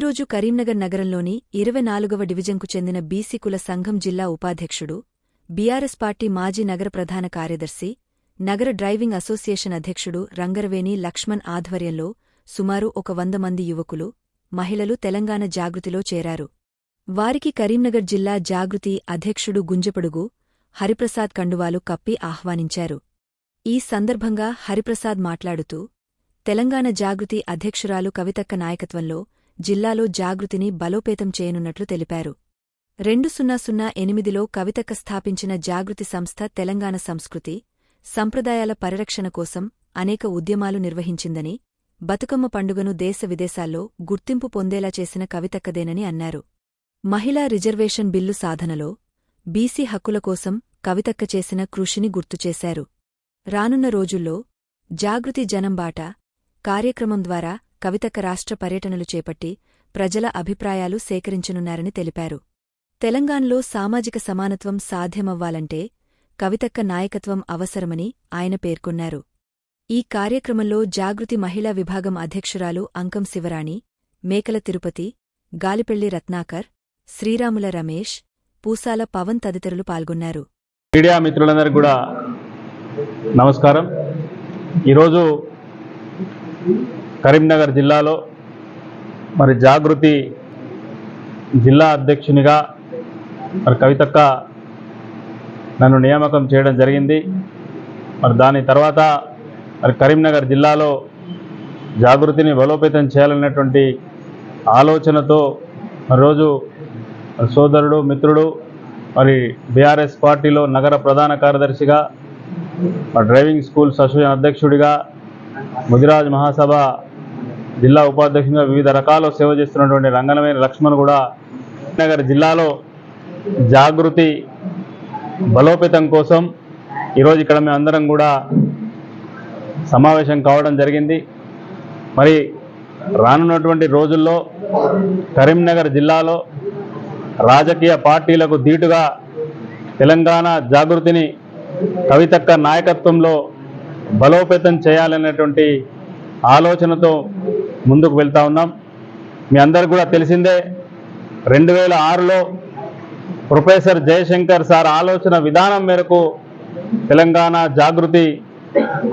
ఈరోజు కరీంనగర్ నగరంలోని ఇరవై నాలుగవ డివిజన్కు చెందిన బీసీకుల సంఘం జిల్లా ఉపాధ్యక్షుడు బీఆర్ఎస్ పార్టీ మాజీ నగర ప్రధాన కార్యదర్శి నగర డ్రైవింగ్ అసోసియేషన్ అధ్యక్షుడు రంగరవేణి లక్ష్మణ్ ఆధ్వర్యంలో సుమారు ఒక వంద మంది యువకులు మహిళలు తెలంగాణ జాగృతిలో చేరారు. వారికి కరీంనగర్ జిల్లా జాగృతి అధ్యక్షుడు గుంజపడుగు హరిప్రసాద్ కండువాలు కప్పి ఆహ్వానించారు. ఈ సందర్భంగా హరిప్రసాద్ మాట్లాడుతూ తెలంగాణ జాగృతి అధ్యక్షురాలు కవితక్క నాయకత్వంలో జిల్లాలో జాగృతిని బలోపేతం చేయనున్నట్లు తెలిపారు. రెండు సున్నా సున్నా ఎనిమిదిలో కవితక్క స్థాపించిన జాగృతి సంస్థ తెలంగాణ సంస్కృతి సంప్రదాయాల పరిరక్షణ కోసం అనేక ఉద్యమాలు నిర్వహించిందని బతుకమ్మ పండుగను దేశ విదేశాల్లో గుర్తింపు పొందేలా చేసిన కవితక్కదేనని అన్నారు. మహిళా రిజర్వేషన్ బిల్లు సాధనలో బీసీ హక్కుల కోసం కవితక్క చేసిన కృషిని గుర్తుచేశారు రానున్న రోజుల్లో జాగృతి జనంబాట కార్యక్రమం ద్వారా కవితక రాష్ట్ర పర్యటనలు చేపట్టి ప్రజల అభిప్రాయాలు సేకరించనున్నారని తెలిపారు. తెలంగాణలో సామాజిక సమానత్వం సాధ్యమవ్వాలంటే కవితక్క నాయకత్వం అవసరమని ఆయన పేర్కొన్నారు. ఈ కార్యక్రమంలో జాగృతి మహిళా విభాగం అధ్యక్షురాలు అంకం శివరాణి మేకల తిరుపతి గాలిపెళ్ళి రత్నాకర్ శ్రీరాముల రమేష్ పూసాల పవన్ తదితరులు పాల్గొన్నారు. మీడియా మిత్రులందరికీ కూడా నమస్కారం. ఈరోజు కరీంనగర్ జిల్లాలో మరి జాగృతి జిల్లా అధ్యక్షునిగా మరి కవితక్క నన్ను నియామకం చేయడం జరిగింది. మరి దాని తర్వాత మరి కరీంనగర్ జిల్లాలో జాగృతిని బలోపేతం చేయాలనేటువంటి ఆలోచనతో రోజు సోదరుడు మిత్రుడు మరి బీఆర్ఎస్ పార్టీలో నగర ప్రధాన కార్యదర్శిగా డ్రైవింగ్ స్కూల్స్ అసోసియేషన్ అధ్యక్షుడిగా ముదిరాజ్ మహాసభ జిల్లా ఉపాధ్యక్షునిగా వివిధ రకాల సేవ చేస్తున్నటువంటి రంగనమైన లక్ష్మణ్ కూడా నగర్ జిల్లాలో జాగృతి బలోపేతం కోసం ఈరోజు ఇక్కడ మేము అందరం కూడా సమావేశం కావడం జరిగింది. మరి రానున్నటువంటి రోజుల్లో కరీంనగర్ జిల్లాలో రాజకీయ పార్టీలకు ధీటుగా తెలంగాణ జాగృతిని కవితక్క నాయకత్వంలో బలోపేతం చేయాలనేటువంటి ఆలోచనతో ముందుకు వెళ్తా ఉన్నాం. మీ అందరికి కూడా తెలిసిందే రెండు వేల ఆరులో ప్రొఫెసర్ జయశంకర్ సార్ ఆలోచన విధానం మేరకు తెలంగాణ జాగృతి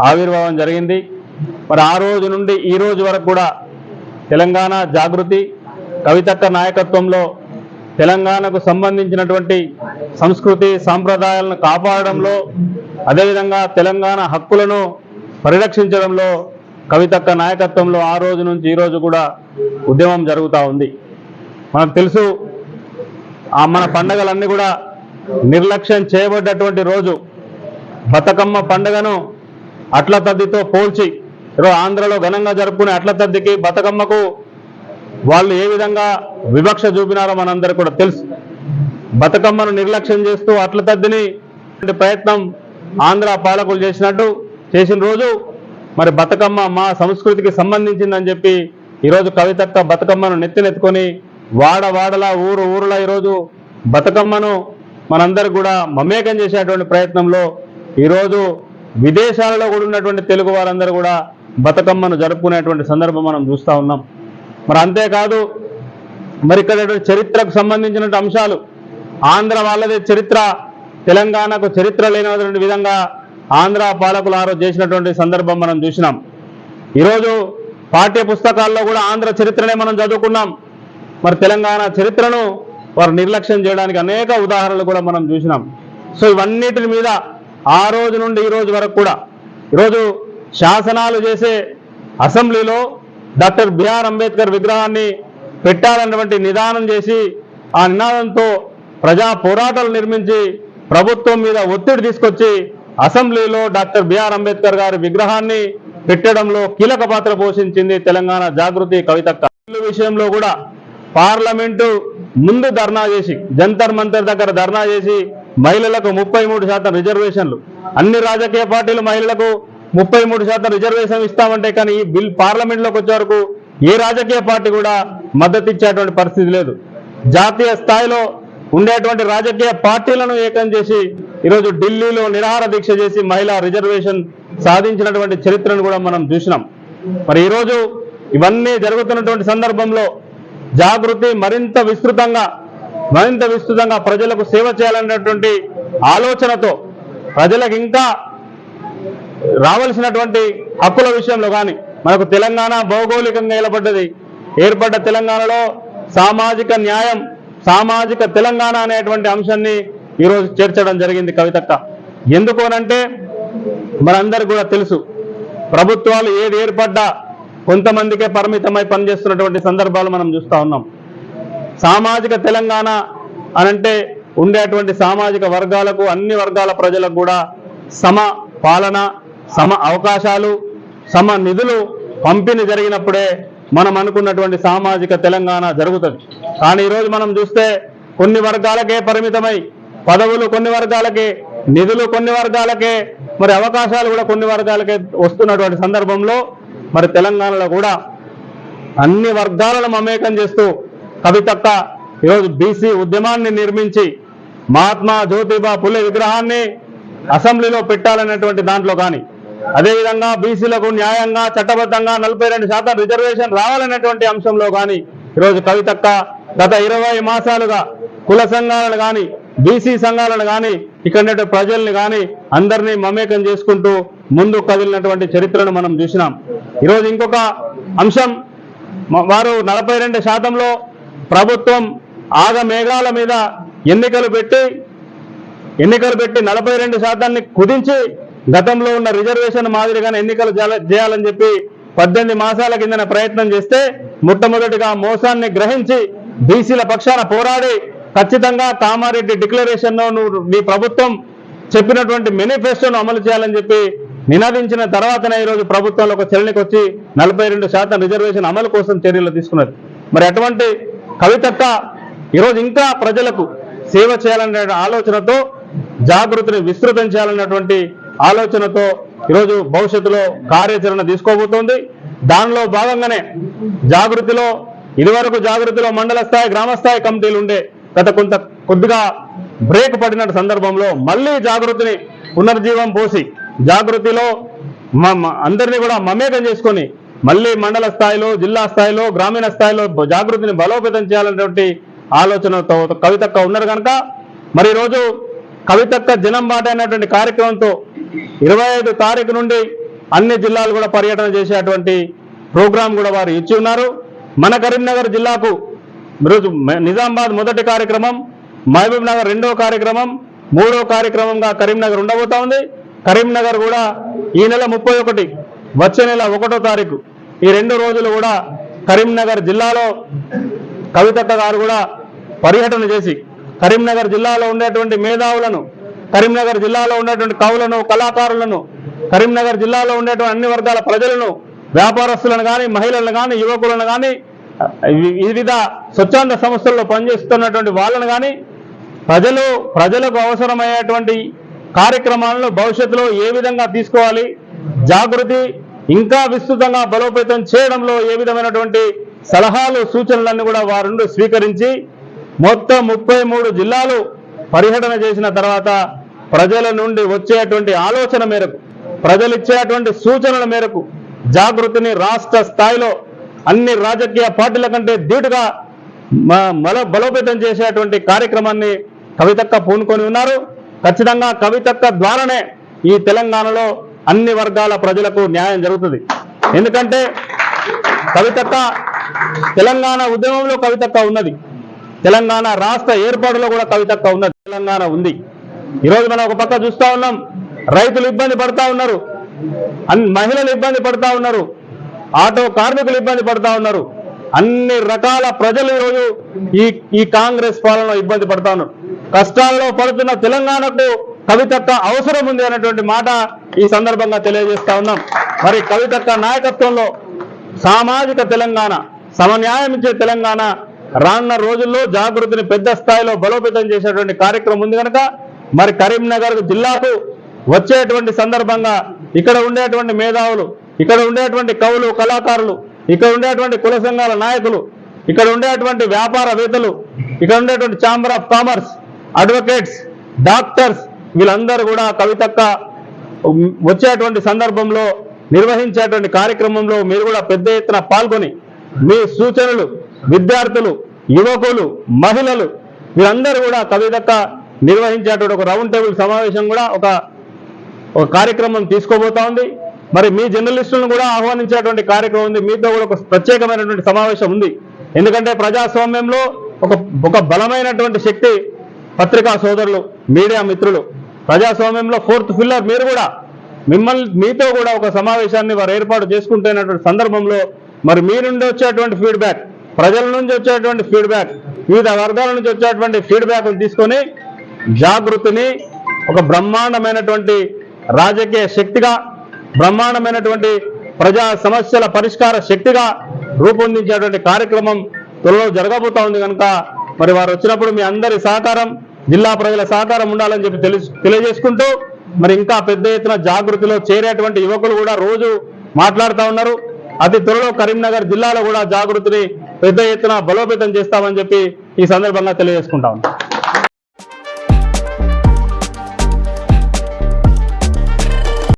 ఆవిర్భావం జరిగింది. మరి ఆ రోజు నుండి ఈ రోజు వరకు కూడా తెలంగాణ జాగృతి కవితక్క నాయకత్వంలో తెలంగాణకు సంబంధించినటువంటి సంస్కృతి సాంప్రదాయాలను కాపాడడంలో అదేవిధంగా తెలంగాణ హక్కులను పరిరక్షించడంలో కవితక్క నాయకత్వంలో ఆ రోజు నుంచి ఈరోజు కూడా ఉద్యమం జరుగుతూ ఉంది. మనకు తెలుసు ఆ మన పండగలన్నీ కూడా నిర్లక్ష్యం చేయబడ్డటువంటి రోజు. బతుకమ్మ పండగను అట్ల తద్దితో పోల్చి ఈరోజు ఆంధ్రలో ఘనంగా జరుపుకునే అట్ల తద్దికి బతుకమ్మకు వాళ్ళు ఏ విధంగా వివక్ష చూపినారో మనందరికీ కూడా తెలుసు. బతుకమ్మను నిర్లక్ష్యం చేస్తూ అట్ల తద్దిని ప్రయత్నం ఆంధ్ర పాలకులు చేసినట్టు చేసిన రోజు మరి బతుకమ్మ మా సంస్కృతికి సంబంధించిందని చెప్పి ఈరోజు కవితక్క బతుకమ్మను నెత్తినెత్తుకొని వాడ వాడలా ఊరు ఊరులా ఈరోజు బతుకమ్మను మనందరు కూడా మమేకం చేసేటువంటి ప్రయత్నంలో ఈరోజు విదేశాలలో కూడా ఉన్నటువంటి తెలుగు వారందరూ కూడా బతుకమ్మను జరుపుకునేటువంటి సందర్భం మనం చూస్తూ ఉన్నాం. మరి అంతేకాదు మరి ఇక్కడ చరిత్రకు సంబంధించిన అంశాలు ఆంధ్ర వాళ్ళదే చరిత్ర తెలంగాణకు చరిత్ర లేనటువంటి విధంగా ఆంధ్ర పాలకులు ఆరోజు చేసినటువంటి సందర్భం మనం చూసినాం. ఈరోజు పాఠ్య పుస్తకాల్లో కూడా ఆంధ్ర చరిత్రనే మనం చదువుకున్నాం. మరి తెలంగాణ చరిత్రను వారు నిర్లక్ష్యం చేయడానికి అనేక ఉదాహరణలు కూడా మనం చూసినాం. సో ఇవన్నిటి మీద ఆ రోజు నుండి ఈ రోజు వరకు కూడా ఈరోజు శాసనాలు చేసే అసెంబ్లీలో డాక్టర్ బిఆర్ అంబేద్కర్ విగ్రహాన్ని పెట్టాలన్నటువంటి నిదానం చేసి ఆ నినాదంతో ప్రజా పోరాటాలు నిర్మించి ప్రభుత్వం మీద ఒత్తిడి తీసుకొచ్చి అసెంబ్లీలో డాక్టర్ బిఆర్ అంబేద్కర్ గారి విగ్రహాన్ని పెట్టడంలో కీలక పాత్ర పోషించింది తెలంగాణ జాగృతి కవితక్క విషయంలో కూడా పార్లమెంటు ముందు ధర్నా చేసి జంతర్ మంతర్ దగ్గర ధర్నా చేసి మహిళలకు ముప్పై మూడు శాతం రిజర్వేషన్లు. అన్ని రాజకీయ పార్టీలు మహిళలకు ముప్పై మూడు శాతం రిజర్వేషన్ ఇస్తామంటే కానీ ఈ బిల్ పార్లమెంట్లోకి వచ్చే వరకు ఏ రాజకీయ పార్టీ కూడా మద్దతు ఇచ్చేటువంటి పరిస్థితి లేదు. జాతీయ స్థాయిలో ఉండేటువంటి రాజకీయ పార్టీలను ఏకం చేసి ఈరోజు ఢిల్లీలో నిరాహార దీక్ష చేసి మహిళా రిజర్వేషన్ సాధించినటువంటి చరిత్రను కూడా మనం చూసినాం. మరి ఈరోజు ఇవన్నీ జరుగుతున్నటువంటి సందర్భంలో జాగృతి మరింత విస్తృతంగా మరింత విస్తృతంగా ప్రజలకు సేవ చేయాలనేటువంటి ఆలోచనతో ప్రజలకు ఇంకా రావాల్సినటువంటి హక్కుల విషయంలో కానీ మనకు తెలంగాణ భౌగోళికంగా ఏర్పడ్డది ఏర్పడ్డ తెలంగాణలో సామాజిక న్యాయం సామాజిక తెలంగాణ అనేటువంటి అంశాన్ని ఈరోజు చేర్చడం జరిగింది కవితక్క. ఎందుకు అనంటే మనందరికి కూడా తెలుసు ప్రభుత్వాలు ఏది ఏర్పడ్డా కొంతమందికే పరిమితమై పనిచేస్తున్నటువంటి సందర్భాలు మనం చూస్తూ ఉన్నాం. సామాజిక తెలంగాణ అనంటే ఉండేటువంటి సామాజిక వర్గాలకు అన్ని వర్గాల ప్రజలకు కూడా సమ పాలన సమ అవకాశాలు సమ నిధులు పంపిణీ జరిగినప్పుడే మనం అనుకున్నటువంటి సామాజిక తెలంగాణ జరుగుతుంది. కానీ ఈరోజు మనం చూస్తే కొన్ని వర్గాలకే పరిమితమై పదవులు కొన్ని వర్గాలకే నిధులు కొన్ని వర్గాలకే మరి అవకాశాలు కూడా కొన్ని వర్గాలకే వస్తున్నటువంటి సందర్భంలో మరి తెలంగాణలో కూడా అన్ని వర్గాలను మమేకం చేస్తూ కవితక్క ఈరోజు బీసీ ఉద్యమాన్ని నిర్మించి మహాత్మా జ్యోతిబా పులే విగ్రహాన్ని అసెంబ్లీలో పెట్టాలనేటువంటి దాంట్లో కానీ అదేవిధంగా బీసీలకు న్యాయంగా చట్టబద్ధంగా నలభై రెండు శాతం రిజర్వేషన్ రావాలనేటువంటి అంశంలో కానీ ఈరోజు కవితక్క గత ఇరవై మాసాలుగా కుల సంఘాలను కానీ బీసీ సంఘాలను కానీ ఇక్కడ ప్రజల్ని కానీ అందరినీ మమేకం చేసుకుంటూ ముందు కదిలినటువంటి చరిత్రను మనం చూసినాం. ఈరోజు ఇంకొక అంశం వారు నలభై రెండు శాతంలో ప్రభుత్వం ఆగ మేఘాల మీద ఎన్నికలు పెట్టి ఎన్నికలు పెట్టి నలభై రెండు శాతాన్ని కుదించి గతంలో ఉన్న రిజర్వేషన్ మాదిరిగానే ఎన్నికలు చేయాలని చెప్పి పద్దెనిమిది మాసాల కిందన ప్రయత్నం చేస్తే మొట్టమొదటిగా మోసాన్ని గ్రహించి బీసీల పక్షాన పోరాడి ఖచ్చితంగా కామారెడ్డి డిక్లరేషన్ నువ్వు నీ ప్రభుత్వం చెప్పినటువంటి మేనిఫెస్టోను అమలు చేయాలని చెప్పి నినాదించిన తర్వాతనే ఈరోజు ప్రభుత్వంలో ఒక చర్యలకు వచ్చి నలభై రెండు శాతం రిజర్వేషన్ అమలు కోసం చర్యలు తీసుకున్నది మరి అటువంటి కవితక్క ఈరోజు ఇంకా ప్రజలకు సేవ చేయాలనే ఆలోచనతో జాగృతిని విస్తృతం చేయాలన్నటువంటి ఆలోచనతో ఈరోజు భవిష్యత్తులో కార్యాచరణ తీసుకోబోతోంది. దానిలో భాగంగానే జాగృతిలో ఇదివరకు జాగృతిలో మండల స్థాయి గ్రామ స్థాయి కమిటీలు ఉండే గత కొంత కొద్దిగా బ్రేక్ పడిన సందర్భంలో మళ్ళీ జాగృతిని పునర్జీవం పోసి జాగృతిలో మ- మ- అందరినీ కూడా మమేకం చేసుకొని మళ్ళీ మండల స్థాయిలో జిల్లా స్థాయిలో గ్రామీణ స్థాయిలో జాగృతిని బలోపేతం చేయాలనేటువంటి ఆలోచనతో కవితక్క ఉన్నారు కనుక మరి ఈరోజు కవితక్క జనం బాట అనేటువంటి కార్యక్రమంతో ఇరవై ఐదు తారీఖు నుండి అన్ని జిల్లాలు కూడా పర్యటన చేసేటువంటి ప్రోగ్రాం కూడా వారు ఇచ్చి ఉన్నారు. మన కరీంనగర్ జిల్లాకు ఈరోజు నిజామాబాద్ మొదటి కార్యక్రమం మహబూబ్ నగర్ రెండో కార్యక్రమం మూడో కార్యక్రమంగా కరీంనగర్ ఉండబోతా ఉంది కరీంనగర్ కూడా ఈ నెల ముప్పై ఒకటి వచ్చే నెల ఒకటో తారీఖు. ఈ రెండు రోజులు కూడా కరీంనగర్ జిల్లాలో కవితక్క గారు కూడా పర్యటన చేసి కరీంనగర్ జిల్లాలో ఉండేటువంటి మేధావులను కరీంనగర్ జిల్లాలో ఉండేటువంటి కవులను కళాకారులను కరీంనగర్ జిల్లాలో ఉండేటువంటి అన్ని వర్గాల ప్రజలను వ్యాపారస్తులను కానీ మహిళలను కానీ యువకులను కానీ వివిధ స్వచ్ఛంద సంస్థల్లో పనిచేస్తున్నటువంటి వాళ్ళను కానీ ప్రజలు ప్రజలకు అవసరమయ్యేటువంటి కార్యక్రమాలను భవిష్యత్తులో ఏ విధంగా తీసుకోవాలి జాగృతి ఇంకా విస్తృతంగా బలోపేతం చేయడంలో ఏ విధమైనటువంటి సలహాలు సూచనలన్నీ కూడా వారి నుండి స్వీకరించి మొత్తం ముప్పై మూడు జిల్లాలు పర్యటన చేసిన తర్వాత ప్రజల నుండి వచ్చేటువంటి ఆలోచన మేరకు ప్రజలు ఇచ్చేటువంటి సూచనల మేరకు జాగృతిని రాష్ట్ర స్థాయిలో అన్ని రాజకీయ పార్టీల కంటే ధీటుగా మ- బల బలోపేతం చేసేటువంటి కార్యక్రమాన్ని కవితక్క పూనుకొని ఉన్నారు. ఖచ్చితంగా కవితక్క ద్వారానే ఈ తెలంగాణలో అన్ని వర్గాల ప్రజలకు న్యాయం జరుగుతుంది. ఎందుకంటే కవితక్క తెలంగాణ ఉద్యమంలో కవితక్క ఉన్నది. తెలంగాణ రాష్ట్ర ఏర్పాటులో కూడా కవితక్క ఉన్నది. తెలంగాణ ఉంది. ఈరోజు మనం ఒక పక్క చూస్తా ఉన్నాం. రైతులు ఇబ్బంది పడతా ఉన్నారు. అన్- మహిళలు ఇబ్బంది పడతా ఉన్నారు. ఆటో కార్మికులు ఇబ్బంది పడతా ఉన్నారు. అన్ని రకాల ప్రజలు ఈరోజు ఈ ఈ కాంగ్రెస్ పాలనలో ఇబ్బంది పడతా ఉన్నారు. కష్టాల్లో పడుతున్న తెలంగాణకు కవితక్క అవసరం ఉంది అనేటువంటి మాట ఈ సందర్భంగా తెలియజేస్తా ఉన్నాం. మరి కవితక్క నాయకత్వంలో సామాజిక తెలంగాణ సమన్యాయం ఇచ్చే తెలంగాణ రానున్న రోజుల్లో జాగృతిని పెద్ద స్థాయిలో బలోపేతం చేసేటువంటి కార్యక్రమం ఉంది కనుక మరి కరీంనగర్ జిల్లాకు వచ్చేటువంటి సందర్భంగా ఇక్కడ ఉండేటువంటి మేధావులు ఇక్కడ ఉండేటువంటి కవులు కళాకారులు ఇక్కడ ఉండేటువంటి కుల సంఘాల నాయకులు ఇక్కడ ఉండేటువంటి వ్యాపారవేత్తలు ఇక్కడ ఉండేటువంటి chamber of commerce advocates doctors వీళ్ళందరూ కూడా కవితక్క వచ్చేటువంటి సందర్భంలో నిర్వహించేటువంటి కార్యక్రమంలో మీరు కూడా పెద్ద ఎత్తున పాల్గొని మీ సూచనలు విద్యార్థులు యువకులు మహిళలు వీరందరూ కూడా కవితక్క నిర్వహించేటువంటి ఒక రౌండ్ టేబుల్ సమావేశం కూడా ఒక ఒక కార్యక్రమం తీసుకోబోతా ఉంది. మరి మీ జర్నలిస్టులను కూడా ఆహ్వానించేటువంటి కార్యక్రమం ఉంది. మీతో కూడా ఒక ప్రత్యేకమైనటువంటి సమావేశం ఉంది. ఎందుకంటే ప్రజాస్వామ్యంలో ఒక ఒక బలమైనటువంటి శక్తి పత్రికా సోదరులు మీడియా మిత్రులు. ప్రజాస్వామ్యంలో ఫోర్త్ ఫిల్లర్ మీరు కూడా. మిమ్మల్ని మీతో కూడా ఒక సమావేశాన్ని వారు ఏర్పాటు చేసుకుంటున్నటువంటి సందర్భంలో మరి మీ నుండి వచ్చేటువంటి ఫీడ్బ్యాక్ ప్రజల నుంచి వచ్చేటువంటి ఫీడ్బ్యాక్ వివిధ వర్గాల నుంచి వచ్చేటువంటి ఫీడ్బ్యాక్ తీసుకొని జాగృతిని ఒక బ్రహ్మాండమైనటువంటి రాజకీయ శక్తిగా బ్రహ్మాండమైనటువంటి ప్రజా సమస్యల పరిష్కార శక్తిగా రూపొందించేటువంటి కార్యక్రమం త్వరలో జరగబోతా ఉంది కనుక మరి వారు వచ్చినప్పుడు మీ అందరి సహకారం జిల్లా ప్రజల సహకారం ఉండాలని చెప్పి తెలియజేసుకుంటూ మరి ఇంకా పెద్ద ఎత్తున జాగృతిలో చేరేటువంటి యువకులు కూడా రోజు మాట్లాడుతూ ఉన్నారు. అతి త్వరలో కరీంనగర్ జిల్లాలో కూడా జాగృతిని పెద్ద ఎత్తున బలోపేతం చేస్తామని చెప్పి ఈ సందర్భంగా తెలియజేసుకుంటా ఉన్నాం.